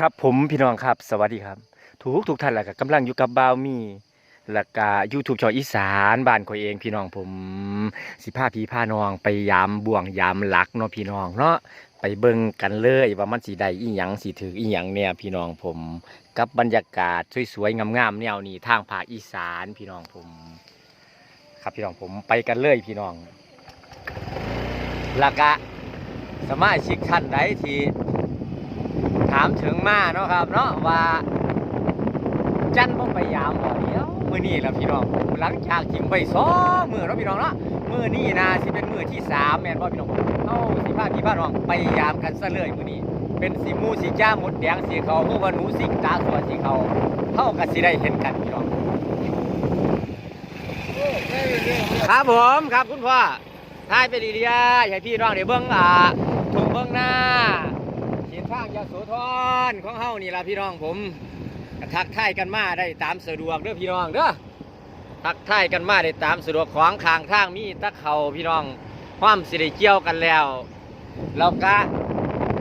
ครับผมพี่น้องครับ สวัสดีครับทุกทุกท่านแหละกำลังอยู่กับบ่าวมีและก็ยูทูบชออีสานบ้านขอยเองพี่น้องผมสิพาพี่พาน้องไปยามบ่วงยามหลักเนาะพี่น้องเนาะไปเบิ่งกันเลยว่ามันสิได้อีหยังสิถืออีหยังเนี่ยพี่น้องผมกับบรรยากาศสวยๆงามๆแนวนี้ทางภาคอีสานพี่น้องผม ครับพี่น้องผมไปกันเลยพี่น้องแล้วก็สมาชิกท่านใดที่ ถามถึงมาเนาะครับเนาะว่า จันบ่ไปยามบ่เดียวมื้อนี้ล่ะพี่น้องหลังจากทิ้งไปสองมื้อเนาะพี่น้องเนาะมื้อนี้นะสิเป็นมื้อที่สามแม่นบ่พี่น้องเฮาสิพาพี่พาน้องไปยามกันซะเลยมื้อนี้เป็นสีมูสีจ้าหมดแดงสีเขาฮู้ว่าหนูสิงตาสวสีเขาเฮาก็สิได้เห็นกันพี่น้องครับผมครับคุณพ่อทายไปดีๆให้พี่น้องได้เบิ่งอ่าทุ่งเบิ่งหน้า เขียนทางยาโสธรของเฮานี่ล่ะพี่น้องผมทักทายกันมาได้ตามสะดวกเด้อพี่น้องเด้อทักทายกันมาได้ตามสะดวกของข้างทางมีตะเขาพี่น้องความสิได้เกี่ยวกันแล้วแล้วก็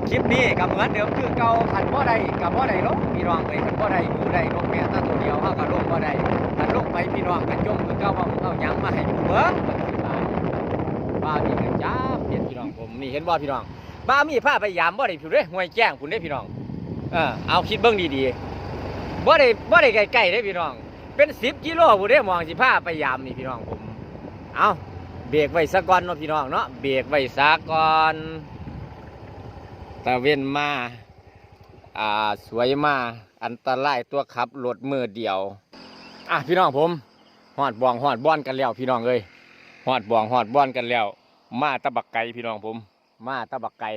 คลิปนี้ก็เหมือนเดิมคือเก่าขันบ่ได้กับบ่ได้ลงพี่น้องเอ้ยขันบ่ได้ดูได้ลงแม่ตาตัวเดียวเฮาก็ลงบ่ได้ขันลงไปพี่น้องก็จมคือเก่าว่าเอาหยังมาให้ดูเบิ่งมันสิว่าว่ามีกันจ้าเปลี่ยนพี่น้องผมนี่เห็นบ่พี่น้อง บ้ามีผ้าไปยามบ่ได้ผิวเด้ห่วยแจ้งคุณได้พี่น้องเออเอาคิดเบิ่งดีๆบ่ได้บ่ได้ใกล้ๆเด้พี่น้อง เป็น10กิโลผู้ได้มองสิผ้าไปยามนี่พี่น้องผมเอาเบรกไว้ซะก่อนเนาะพี่น้องเนาะเบรกไว้ซะก่อนตะเวนมาอ่าสวยมาอันตรายตัวขับรถมือเดียวอะพี่น้องผมหอดบองหอดบ้อนกันแล้วพี่น้องเอ้ยหอดบองหอดบ้อนกันแล้ว มาตะบักไก่พี่น้องผม มาตะบักไก่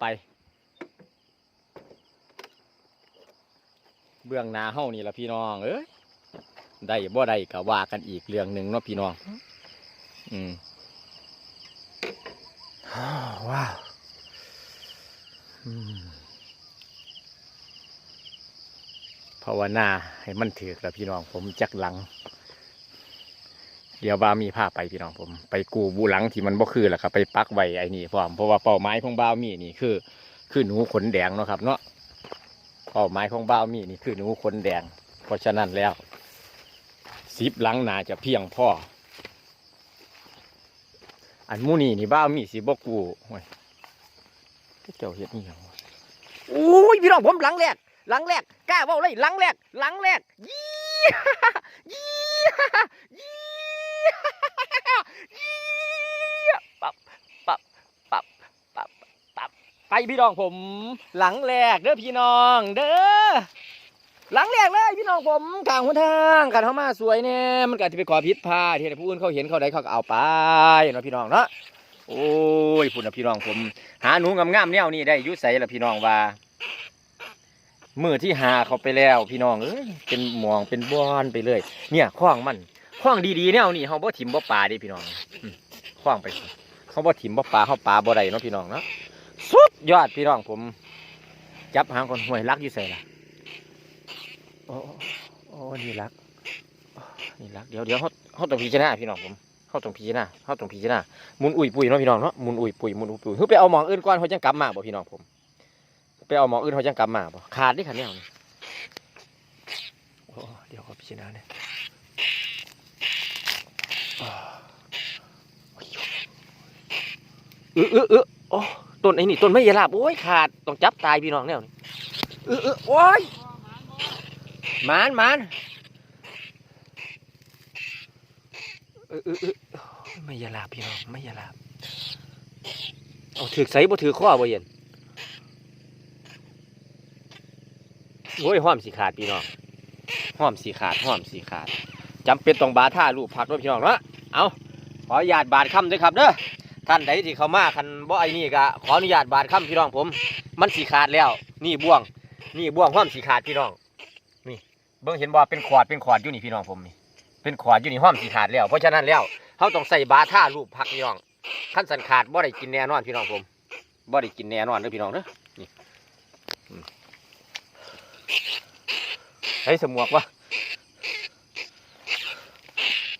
ไป เบื้องนาเฮานี่ละพี่น้อง เอ้ยได้บ่ได้ก็ว่ากันอีกเรื่องหนึ่งเนาะพี่น้อง อืมว้าวภาวนาให้มันถือกล้วพี่น้องผมจักหลัง เดี๋ยวบามีภาพไปพี่น้องผม ไปกูบูหลังที่มันบ่คือแหละครับไปปักไว้ไอ้นี่พร้อมเพราะว่าเป้าหมายของบาวมีนี่คือ คือหนูขนแดงเนาะครับ เนาะเป้าหมายของบาวมีนี่คือหนูขนแดง เพราะฉะนั้นแล้วสิบหลังนาจะเพียงพ่ออันมูนี่นี่บ้ามีสิบกูโอ้ยเจ้าเฮ็ดนี่หยังวะโอ้ยพี่น้องผมหลังแรกหลังแรกกล้าว้าเลยหลังแรกหลังแรกยี่ยี่ยี่ยี่ปับปับปับปับปับ ไปพี่น้องผม หลังแรกเด้อพี่น้องเด้อหลังแรกเลยพี่น้องผมกลางหัวทางกันเข้ามาสวยเนี่ยมันก็จะไปขอพิษพาที่ไหนผู้อื่นเขาเห็นเขาได้เขาก็เอาไปเนาะพี่น้องเนาะโอ้ยพูดนะพี่น้องผม หาหนูงามๆแนวนี้ได้อยุใส่ละพี่น้องว่ามือที่หาเขาไปแล้วพี่น้องเอ้ยเป็นหมองเป็นบอนไปเลย เนี่ยคล้องมันคล้องดีๆแนวนี้เขาบ่ถิ่มบ่ปลาดิพี่น้องคล้องไปเขาบ่ถิ่มบ่ปลาเขาปลาบ่ได้เนาะพี่น้องเนาะ ยอดพี่น้องผม จับหางคนห่วยรักอยู่ใส่ละโอ้โอ้นี่รักนี่รักเดี๋ยวเดี๋ยวเขาเขาต้องพิจารณาพี่น้องผมเขาต้องพิจารณาเขาต้องพิจารณามุนอุ่ยปุยเนาะพี่น้องเนาะมุนอุ่ยปุยมุนอุ่ยปุยเฮ้ยไปเอาหมองอื่นก่อนเขาจังกลับมาบ่พี่น้องผมไปเอาหมองอื่นเขาจังกลับมาบ่ขาดดิขันเนี่ยนี่โอ้เดี๋ยวเขอพิจารณาเนี่ยเออเออเออโอ้ ต้นไอ้นี่ต้นไม่ยาลาบโอ้ยขาดต้องจับตายพี่น้องแนวนี่เออเออโอ้ยหมานหมานเออเออเออโอ้ยไม่ยาลาบพี่น้องไม่ยาลาบเอาถือใส่บ่ถือข้อบ่เย็นโอ้ยห้อมสีขาดพี่น้องห้อมสีขาดห้อมสีขาดจำเป็นต้องบาท่าลูกผักด้วยพี่น้องเนาะเอาขออนุญาตบาดคำด้วยครับเด้อ ท่านใดที่เขามาคันบ่ไอ้นี่ก็ขออนุญาตบาดคำพี่น้องผม มันสีขาดแล้ว นี่บ่วง นี่บ่วงห้อมสีขาดพี่น้อง นี่ เบิ่งเห็นบ่เป็นขวดเป็นขวดอยู่นี่พี่น้องผมนี่ เป็นขวดอยู่นี่ห้อมสีขาดแล้ว เพราะฉะนั้นแล้วเขาต้องใส่บาท่าลูกผักพี่น้องขั้นสันขาดบ่ได้กินแน่นอนพี่น้องผมบ่ได้กินแน่นอนเด้อพี่น้องเด้อใช้สมวกวะ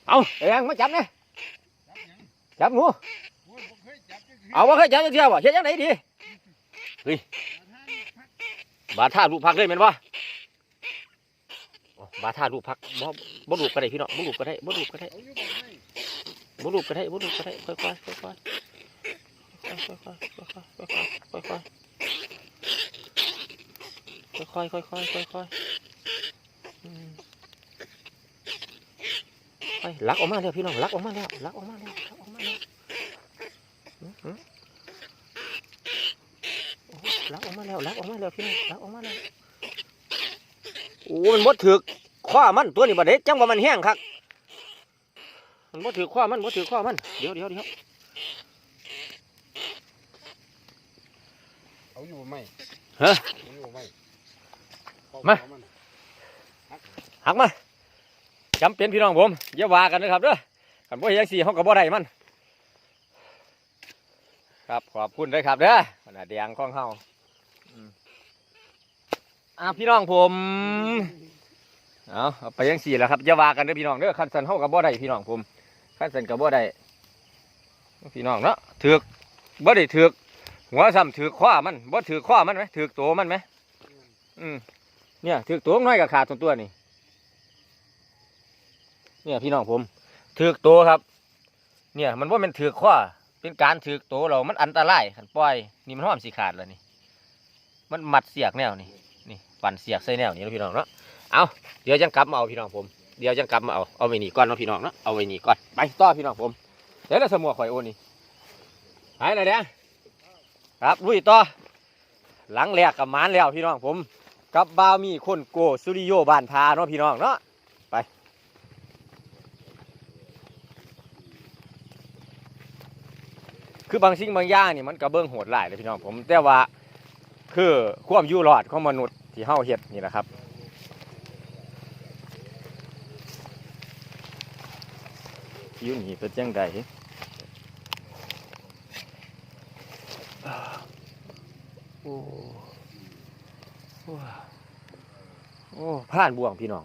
เอาเอ็งมาจับเนี่ยจับงู เอาว่าเคยจับจังเที่ยววะเฮ็ดจังไหนดีอืบาท่าลูกพักเลยแม่นบ่บาท่าลูกพักบ่บ่ลูกก็ได้พี่น้องบ่ลูกก็ได้บ่ลูกก็ได้เอาอยู่บ่ให้บ่ลูกก็ได้บ่ลูกก็ได้ค่อยๆค่อยๆค่อยๆค่อยๆค่อยๆค่อยๆค่อยๆค่อยๆค่อยๆค่อยๆค่อยๆอืมไปลักออกมาแล้วพี่น้องลักออกมาแล้วลักออกมาแล้ว ลักออกมาแล้วอื้อหือโอ้โหลักออกมาแล้วลักออกมาแล้วพี่น้องลักออกมาแล้วโอ้มันมดถึกข้อมันตัวนี้บ่เด็ดจังว่ามันแห้งคักมันบ่ถือข้อมันบ่ถือข้อมันเดี๋ยวเดี๋ยวเดี๋ยวเอาอยู่บ่ไม่ฮะเอาอยู่บ่ไม่เอมาเอมันหักมาจำเป็นพี่น้องผมอย่าว่ากันนะครับเด้อขันบ่เฮ็ดจังซี่เฮาก็บ่ได้มัน ครับขอบคุณด้วยครับเด้อขนาดแดงของเฮาอ่าพี่น้องผมเอาไปจังซี่แล้วครับอย่าว่ากันเด้อพี่น้องเด้อคันสันเฮาก็บ่ได้พี่น้องผมคันสันก็บ่ได้พี่น้องเนาะถือกบ่ได้ถือกหัวซ้ำถือกข้อมันบ่ถือกข้อมันไหมถือกตัวมันไหมอืมเนี่ยถือกตัวน้อยก็ขาดตัวตัวนี่เนี่ยพี่น้องผมถือกตัวครับ เนี่ยมันว่ามันถือกข้อ เป็นการถือกตัวเรามันอันตรายขันปล่อย นี่มันห้อมสีขาดแล้วนี่ มันมัดเสียกแนวนี่นี่ปั่นเสียกใส่แนวนี่แล้วพี่น้องเนาะเอาเดี๋ยวจังกลับมาเอาพี่น้องผมเดี๋ยวจังกลับมาเอาเอาไว้นี่ก่อนเนาะพี่น้องเนาะเอาไว้นี่ก่อนไปต่อพี่น้องผมเดี๋ยวเราสมัวข่อยโอนนี่หายอะไรเนี่ยครับลุยต่อหลังแรกกับมานแล้วพี่น้องผม กับบาวมีคนโกสตูดิโอบ้านพาเนาะพี่น้องเนาะ คือบางสิ่งบางอย่างนี่มันก็เบิ่งโหดหลายเลยพี่น้องผม แต่ว่าคือความอยู่รอดของมนุษย์ที่เฮาเฮ็ดนี่แหละครับอยู่นี่เป็นจังไดโอ้โอ้โอ้ผ่านบ่วงพี่น้อง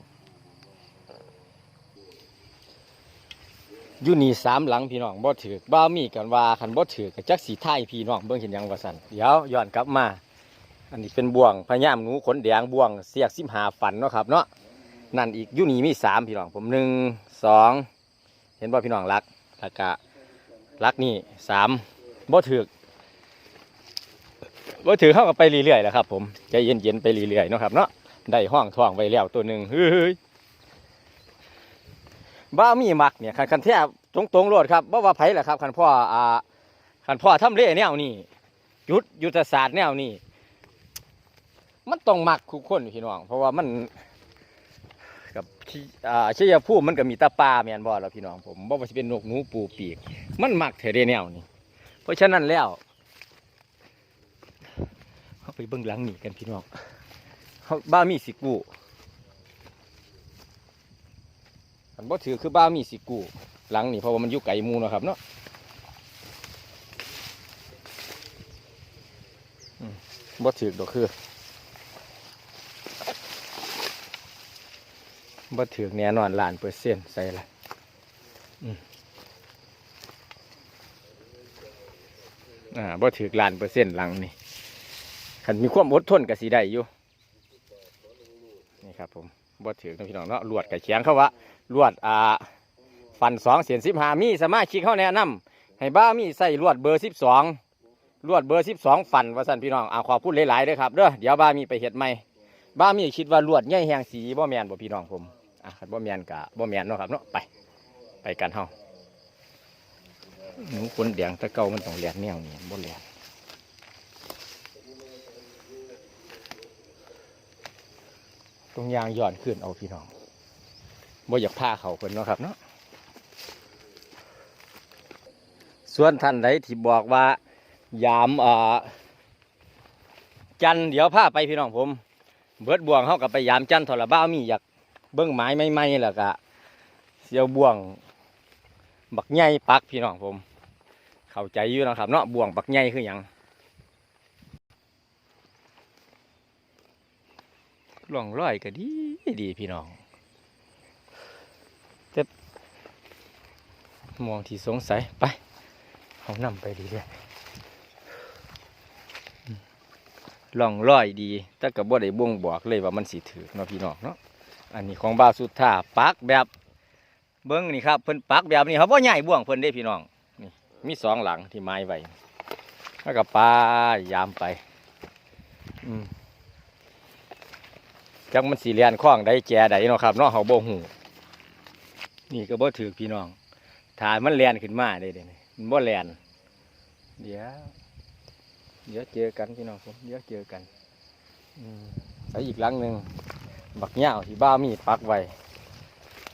อยู่นี่สามหลังพี่น้องบ่ถือบ้ามีกันว่าคันบ่ถือกับจักสีไทายพี่น้องเบิ่งเห็นยังว่าซั่นเดี๋ยวย้อนกลับมา อันนี้เป็นบ่วงพญามหนูขนแดงบ่วงเสียกสิบหาฝันเนาะครับเนาะนั่นอีกอยู่นี่มีสามพี่น้องผมหนึ่งสองเห็นบ่พี่น้องรักแล้วก็รักนี่สามบ่ถือบ่ถือเข้ากับไปเรื่อยๆแหล้วครับ ผมใจเย็นๆไปเรื่อยๆเนาะครับเนาะได้ห้องท้องไว้แล้วตัวหนึ่งเฮ้ย บ้ามีมักเนี่ยคันคันแท้ตรงตรงๆโลดครับบ่ว่าไผแหละครับคันพ่ออ่าคันพ่อทำเล่แนวนี้ยุทธยุทธศาสตร์แนวนี้มันต้องมักคุกคนพี่น้อง เพราะว่ามันกับอ่าชัยภูมิมันก็มีตาปลาแม่นบ่ล่ะพี่น้องผมบ่ว่าสิเป็นนกหนูปูปีก มันมักเทเดแนวนี้เพราะฉะนั้นแล้วเขาไปเบิ่งหลังนี่กันพี่น้องเขาบ้ามีสิกู อันบ่ถือคือบ้ามีสิกูหลังนี่เพราะว่ามันอยู่ไกลมูเนาะครับเนาะบ่ถือดอกคือบ่ถือแน่นอนล้านเปอร์เซ็นต์ใส่ละอ่าบ่ถือล้านเปอร์เซ็นต์หลังนี่คันมีความอดทนก็สิได้อยู่นี่ครับผมบ่ถือนะพี่น้องเนาะลวดกับเขียงเขาว่า ลวดอ่าฟันสองเสียนสิบหามีสามารถคิดเข้าแนะนำให้บ้ามีใส่ลวดเบอร์สิบสองลวดเบอร์สิบสองฟันว่าสั่นพี่น้องอ่าขอพูดหลายๆเด้อครับเด้อเดี๋ยวบ้ามีไปเห็ดใหม่บ้ามีคิดว่าลวดใหญ่แหงสีบ่แมนบ่พี่น้องผมอะคันบ่แมนกะบ่แมนเนาะครับเนาะไปไปกันเฮาหนูคนแดงตะเก่ามันต้องแหลนแนวนี้บ่แหลนตรงยางย่อนขึ้นเอาพี่น้อง บ่อยากพาเขาเพิ่นเนาะครับเนาะส่วนท่านใดที่บอกว่ายามอ่อจันเดี๋ยวพาไปพี่น้องผม เบิดบ่วงเขากับไปยามจันทรบ้ามีอยากเบิ้งไม้ไม่ไม่แล้วก็เสียวบ่วง บักใหญ่ปักพี่น้องผม เข้าใจอยู่นะครับเนาะบ่วงบักใหญ่คือหยังล่องร้อยก็ดีดีพี่น้อง มองที่สงสัยไปเอานำไปดีเลยลองร้อยดีแต่ก็บ่ได้บ่งบอกเลยว่ามันสิถือเนาะพี่น้องเนาะอันนี้ของบ่าวสุดท่าปักแบบเบิ้งนี่ครับเพิ่นปักแบบนี้เขาบ่ใหญ่บ่วงเพิ่นเด้พี่น้องนี่มีสองหลังที่ไม้ไว้แล้วก็ปลายามไปอืมจักมันสีเลียนคล้องได้แจใดเนาะครับเนาะเฮาบ่ฮู้นี่ก็บ่ถือพี่น้อง ถ้ามันเลียนขึ้นมาได้เด้นี่มันบ่เลียนเดี๋ยวเดี๋ยวเจอกันพี่น้องผมเดี๋ยวเจอกันใส่อีกลังหนึ่งบักเหย้าที่บ้ามีปักไว้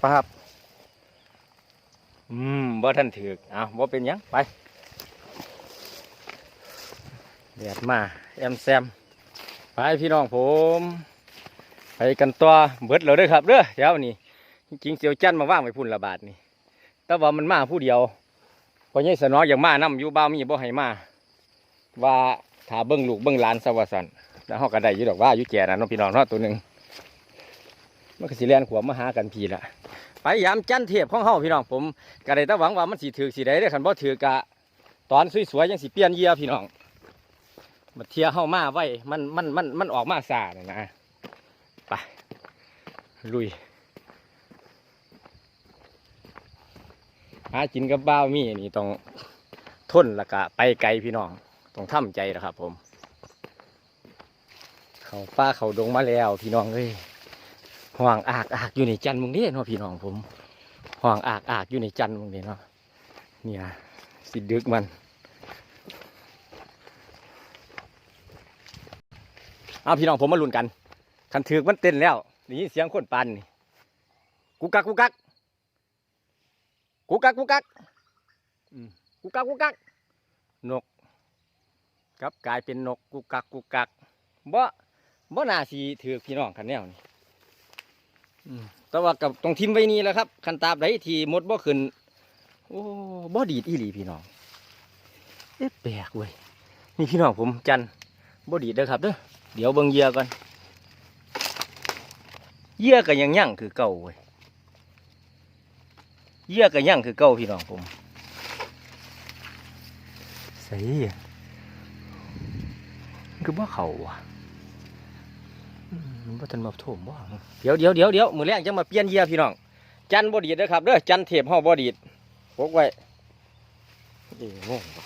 ปั๊บอืมบ่ทันถือกเอาบ่เป็นยังไปเดียดมาแอมแซมไปพี่น้องผมไปกันตัวเบิดแล้วเด้อครับเด้อเดี๋ยวนี้จริงเสียวจันมาว่างไว้พุ่นระบาดนี่ แต่ว่ามันมาผู้เดียวพอใหญ่สนออย่างมานํอยู่บ้ามีบ่ให้มา ว่าถ้าเบิ้งลูกเบิ้งหลานสวัสดิ์แล้วเขาก็ได้อยู่ดอกว่าอยู่แก่นะน้องพี่น้องเนาะตัวหนึ่งมันก็สิเลียนขวบมาหากันพีละไปยามจันเทพของเฮาพี่น้องผมก็ได้ต่หวังว่ามันสิถือสิได้ได้อคันบ่ถือกะตอนสวยๆยังสิเปลี่ยนเยียพี่น้องมาเทียเฮามาไว้มันมันมันมันออกมาซาน่ะนะไปลุย หากินกับบ้าวมีนี่ต้องทนละกะไปไกลพี่น้องต้องทำใจนะครับ ผม เขาป้าเขาดงมาแล้วพี่น้องเอ้ยห่วงอากอากอยู่ในจันทร์มึงเด้เนาะพี่น้องผมห่วงอากอากอยู่ในจันทร์มึงเด้เนาะเนี่ยสิดึกมันเอาพี่น้องผมมาลุ้นกันคันถือมันเต้นแล้วนี่เสียงคนปันนี่กุกักกุก กักกุกกักกุกกักอืมกุกกักกุกกักนกครับกลายเป็นนกกุกกักกุกกักบ่บ่น่าสีถือพี่น้องคันแนวนี่อืมแต่ว่ากับตรงทิมไว้นี่แหละครับคันตาบไดที่มดบ่ขึ้นโอ้บ่ดีดอีหลีพี่น้องเอ๊ะแปลกเว้ยนี่พี่น้องผมจันบ่ดีดเด้อครับเด้อเดี๋ยวเบิ่งเหยื่อก่อนเหยื่อก็ยังยั่งคือเก่าเว้ย เหยื่อก็ยั่งคือเก่าพี่น้องผมใส่คือว่าเขาว่ะอืมว่าทันมาโถมว่าเดี๋ยวเดี๋ยวเดี๋ยวเดี๋ยวมือแรกจะมาเปลี่ยนเหยียพี่น้อง จันบดีดเด้อครับเด้อจันเทปห่อบดีดพกไว้เอ้งงว่ะ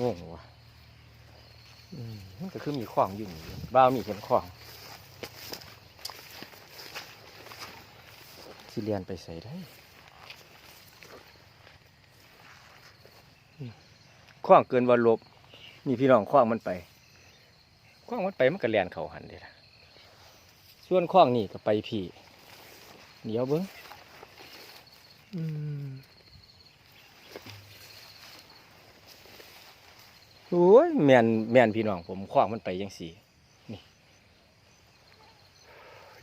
งงว่ะอืมมันก็คือมีข้องอยู่นี่บ้าวมีเห็นข้องสิเรียนไปใส่ได้อืม ข้องเกินวันลบ นี่พี่น้องคว้างมันไปคว้างมันไปมันก็แลนเขาหันเด้ล่ะส่วนคว้างนี่ก็ไปพี่เดี๋ยวเบิ้งอืมโอ้ยแมนแมนพี่น้องผมคว้างมันไปยังสี่นี่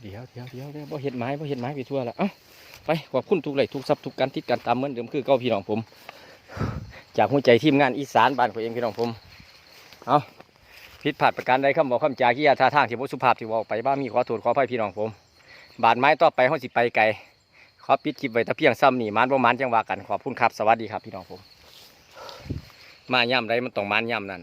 เดี๋ยวเดี๋ยวเดี๋ยวเดี๋ยวบ่เห็ดไม้บ่เห็ดไม้ไปทั่วละเอ้าไปขอบคุณทุกไหลทุกทรัพย์ทุกการติดการตามเหมือนเดิมคือเก้าพี่น้องผม จากหัวใจทีมงานอีสานบ้านผมเองพี่น้องผมเอาผิดพลาดประการใดคำบอกคำจาขี้ยาท่าทางที่บ่สุภาพที่บอกไปบ้ามีขอโทษขออภัยพี่น้องผม บาดไม้ต่อไปห้องสิไปไกลขอปิดคลิปไว้แต่เพียงซ้ำนี่มานประมานจังว่ากันขอบคุณครับ สวัสดีครับพี่น้องผม มาย่ำไรมันต้องมานย่ำนั่น